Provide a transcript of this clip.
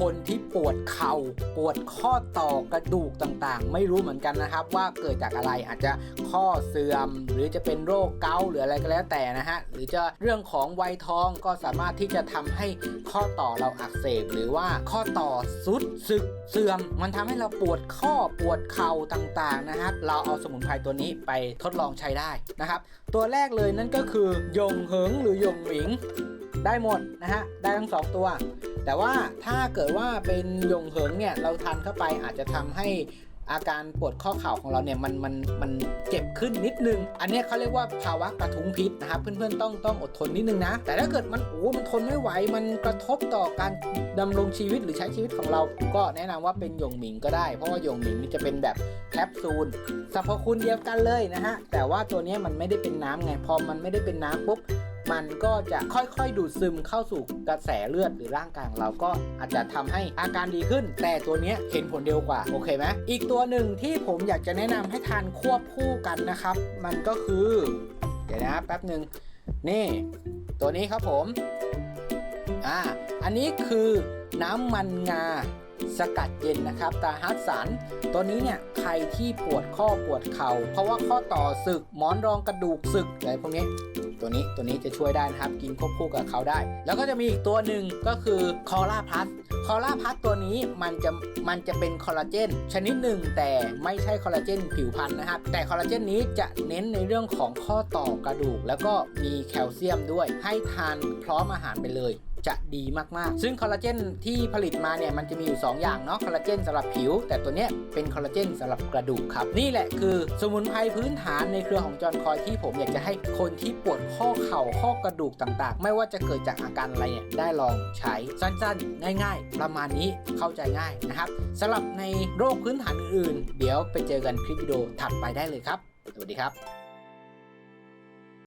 คนที่ปวดเข่า ปวดข้อต่อกระดูกต่างๆ ไม่รู้เหมือนกันนะครับ ว่าเกิดจากอะไรอาจจะข้อเสื่อม หรือจะเป็นโรคเกาต์หรืออะไรก็แล้วแต่นะฮะหรือจะเรื่องของวัยทองก็สามารถที่จะทำให้ข้อต่อเราอักเสบ หรือว่าข้อต่อสุดสึกเสื่อม มันทำให้เราปวดข้อปวดเข่าต่างๆนะครับ เราเอาสมุนไพรตัวนี้ไปทดลองใช้ได้นะครับ ตัวแรกเลยนั่นก็คือยงเหิงหรือยงหมิง ได้หมดนะฮะ ได้ทั้งสองตัว แต่ว่าถ้าเกิดว่าเป็นยงเหิงเนี่ย เราทานเข้าไปอาจจะทำให้อาการปวดข้อเข่าของเราเนี่ยมันมันมันเจ็บขึ้นนิดนึง อันนี้เขาเรียกว่าภาวะกระทุ้งพิษนะครับเพื่อนๆต้องต้องอดทนนิดนึงนะ แต่ถ้าเกิดมันโอ้มันทนไม่ไหวมันกระทบต่อการดำรงชีวิตหรือใช้ชีวิตของเรา ก็แนะนำว่าเป็นยงหมิงก็ได้ เพราะว่ายงหมิงนี่จะเป็นแบบแคปซูลสรรพคุณเดียวกันเลยนะฮะแต่ว่าตัวนี้มันไม่ได้เป็นน้ำไงพอมันไม่ได้เป็นน้ำปุ๊บ มันก็จะค่อยๆ ดูดซึมเข้าสู่กระแสเลือดหรือร่างกายเราก็อาจจะทำให้อาการดีขึ้น แต่ตัวนี้เห็นผลเร็วกว่า โอเคไหมอีกตัวหนึ่งที่ผมอยากจะแนะนำให้ทานควบคู่กันนะครับ มันก็คือ เดี๋ยวนะแป๊บหนึ่งนี่ ตัวนี้ครับผมอ่าอันนี้คือน้ำมันงาสกัดเย็นนะครับตาฮัตสันตัวนี้เนี่ยใครที่ปวดข้อปวดเขา่าเพราะว่าข้อต่อสึกหมอนรองกระดูกสึกอะไรพวกนี้ ตัวนี้ตัวนี้จะช่วยได้นะครับ กินควบคู่กับเขาได้ แล้วก็จะมีอีกตัวหนึ่งก็คือคอล่าพัสคอล่าพัสตัวนี้มันจะมันจะเป็นคอลลาเจนชนิดหนึ่งแต่ไม่ใช่คอลลาเจนผิวพรรณนะครับ แต่คอลลาเจนนี้จะเน้นในเรื่องของข้อต่อกระดูก แล้วก็มีแคลเซียมด้วย ให้ทานพร้อมอาหารไปเลย จะดีมากๆ ซึ่งคอลลาเจนที่ผลิตมาเนี่ยมันจะมีอยู่ 2 อย่างเนาะคอลลาเจนสำหรับผิว แต่ตัวเนี้ยเป็นคอลลาเจนสำหรับกระดูกครับ นี่แหละคือสมุนไพรพื้นฐานในเครือของจอห์นคอยที่ผมอยากจะให้คนที่ปวดข้อเข่าข้อกระดูกต่างๆ ไม่ว่าจะเกิดจากอาการอะไรเนี่ยได้ลองใช้สั้นๆ ง่าย ๆ ประมาณนี้เข้าใจง่ายนะครับสำหรับในโรคพื้นฐานอื่นๆ เดี๋ยวไปเจอกันคลิปวิดีโอถัดไปได้เลยครับ สวัสดีครับ